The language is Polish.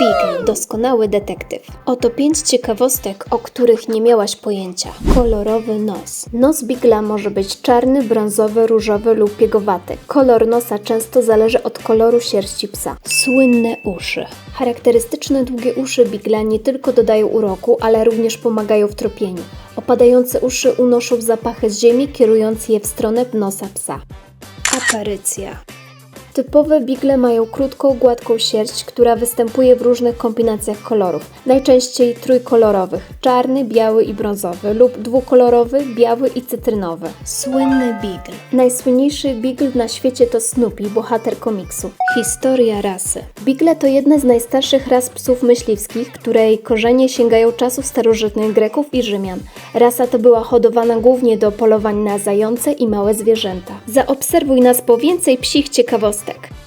Beagle, doskonały detektyw. Oto pięć ciekawostek, o których nie miałaś pojęcia. Kolorowy nos. Nos Beagla może być czarny, brązowy, różowy lub piegowaty. Kolor nosa często zależy od koloru sierści psa. Słynne uszy. Charakterystyczne długie uszy Beagla nie tylko dodają uroku, ale również pomagają w tropieniu. Opadające uszy unoszą zapachy z ziemi, kierując je w stronę nosa psa. Aparycja. Typowe bigle mają krótką, gładką sierść, która występuje w różnych kombinacjach kolorów, najczęściej trójkolorowych czarny, biały i brązowy, lub dwukolorowy, biały i cytrynowy. Słynny beagle. Najsłynniejszy beagle na świecie to Snoopy, bohater komiksu. Historia rasy. Beagle to jedna z najstarszych ras psów myśliwskich, której korzenie sięgają czasów starożytnych Greków i Rzymian. Rasa to była hodowana głównie do polowań na zające i małe zwierzęta. Zaobserwuj nas po więcej psich ciekawostek. stick.